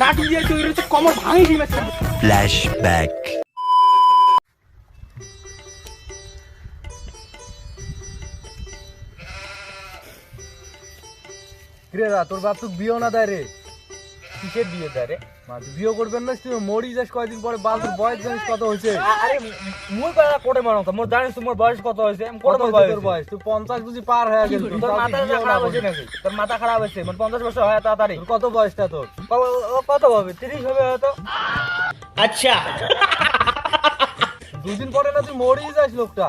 লাঠি দিয়ে তৈরি হচ্ছে কমর ভাঙি দিবে. রে রা তোর বাপ তো বিয়েও না দেয় রে কিসের বিয়ে বিয়ে করবেন না তুই মরি যাস কয়দিন পরে বাল বয়স জানিস কত হয়েছে? আরে মুই কথা কোটে মারো তো মোর জানিস তোমার বয়স কত হয়েছে কত বয়স তোর বয়স? তুই পঞ্চাশ বুঝি পার হয়ে গেল তোর মাথা খারাপ হয়েছে নাকি? তোর মাথা খারাপ হয়েছে মানে পঞ্চাশ বছর হয় তাড়াতাড়ি। কত বয়সটা তোর? কত হবে? তিরিশ হবে হয়তো। দুদিন পরে না তুই মরি যাস লোকটা।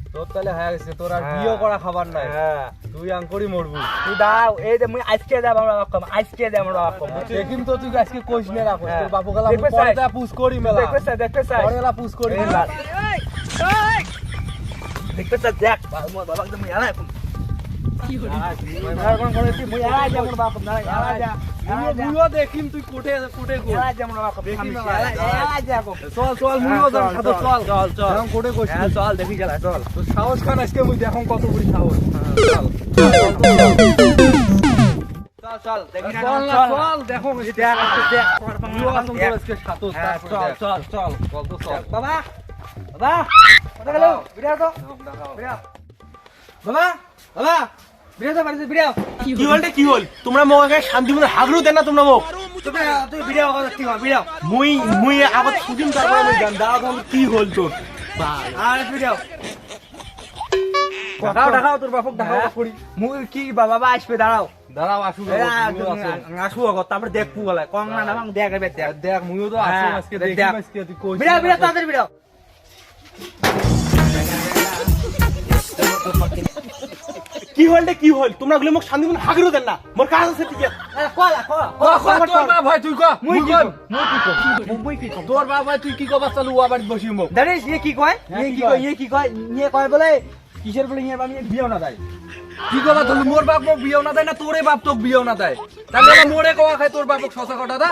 তোর তাহলে হয়ে গেছে তোর আর হ্যাঁ। বিয়ে করা খাবার নাই হ্যাঁ তুই আঙ্করি মরবু তুই দাও এই যে মুই আজকে যাব আমরা বাক্কম আজকে যাব আমরা বুঝছিস দেখিম তো তুই আজকে কইস নে রাখো হ্যাঁ। তোর বাপু গলা দেখবে পরে চাই। তা পুষ করি মেলা স্যার দেখবে স্যার পরে গেলা পুষ করি মেলা। দেখবে দেখ বাবা বাবা একদম ইয়ালা এখন দেখিম তুই কোটে কোটে কর ইয়ালা যাব আমরা বাক্কম দেখি ইয়ালা মেলা। ইয়ালা যাব চল চল মুইও যাম চল চল চল কোটে হ্যাঁ চল দেখি যা চল সাহস খান আজকে মুই দেখম কত বুড়ি সাহস চল চল চল হ্যাঁ, বাবা বাবা বাড়িতে কি হল রে কি হল? তোমরা মোক শান্তি মতো হাগরু দেন না তোমরা মোক। তুই বিড়াও কথা কি বিড়াও মুই মুই আগত সুদিন তারপরে আমি জান দাঁড়া কি হল তোর আর বিড়াও দেখাও দেখাও তোর বাপক দেখাও করি মুই কি বাবা বাবা আসবে দাঁড়াও। দাঁড়াও আসু আসু আগত তারপরে দেখব বলে কম না দেখ দেখ। মুইও তো হ্যাঁ, আজকে দেখ, তুই কি হল রে কি হল? তোমরা গুলো মোক শান্তি মতো হাগরু দেন না। মোর কাজ আছে ঠিক আছে। কলা কলা ক ক তোর বাপ ভাই তুই ক? মুই কি মুই কি কম? মুই কি তোর বাপ ভাই তুই কি কবার চালু ওয়া বাড়ি বসি মোক জানিস ইয়ে কি কয়? হ্যাঁ, ইয়ে কি কি কয়? ইয়ে কি কয়? ইয়ে কয় বলে কিসের বলে ইয়ে আমি বিয়েও না দেয়। কি কবার তুই মোর বাপ মোক বিয়েও না দেয় না তোরে বাপ তোক বিয়েও না দেয়। তাহলে না মোরে কওয়া খায় তোর বাপক সসা কথা দা?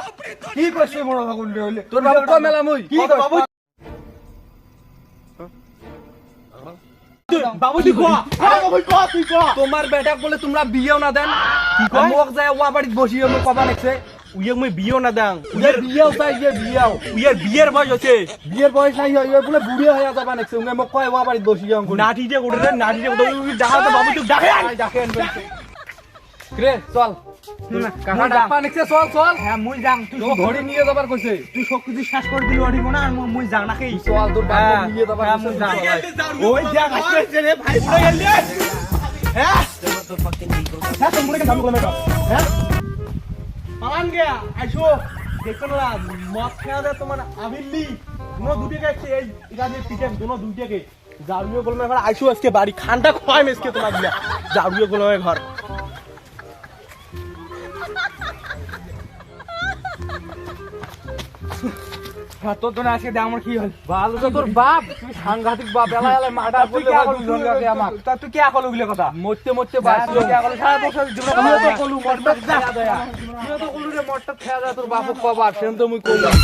কি করছে বড় ভাগুন রে হইলে? তোর বাপ ক মেলা মুই? কি কত বাবু বাবু তুই কো বাবু ক তুই ক তোমার বেটাক বলে তোমরা বিয়েও না দেন। কয়? মোক যায় ওয়া বাড়িত বসি মোক কবা নেছে উইয়ে মই বিয়েও না দাং উইয়ের বিয়েও চাই ইয়ে বিয়েও। উইয়ের বিয়ের বয়স হচ্ছে। বিয়ের বয়স নাই ইয়ে বলে বুড়ি হয়ে যাবা নেছে উঙ্গে মোক কয় ওয়া বাড়িত বসি যাও নাটি দিয়ে উঠে নাটি দিয়ে উঠে ডাকে ডাকে রে চল। হ্যাঁ হ্যাঁ, হ্যাঁ, হ্যাঁ? হ্যাঁ হ্যাঁ? মদ খেয়া দে তোমার আবিল্লি দুনো দুটিকে এই ইটা দিয়ে পিটে দুনো দুটিকে। জারুয়ে গোলমে ঘর আইসো আজকে বাড়ি। খানটা খোয়াই মেসকে তোমার দিয়া জারুয়ে গোলমে ঘর। তোর জন্য আজকে আমার কি হল। ভালো তো তোর বাপ। তুই সাংঘাতিক বাপ এলা এলা মার্ডার তুই করলে হয় আমার। তা তুই কে আকল ওগুলো কথা? মরতে মরতে তুই বাঁচলো কে আকল সারা বছর জীবনে আমিও তো কলু মরটা খেয়া দেয়া। আমিও তো কলু রে মরটা খেয়া দেয়া তোর বাপক কবার সেন তো মুই কইলাম।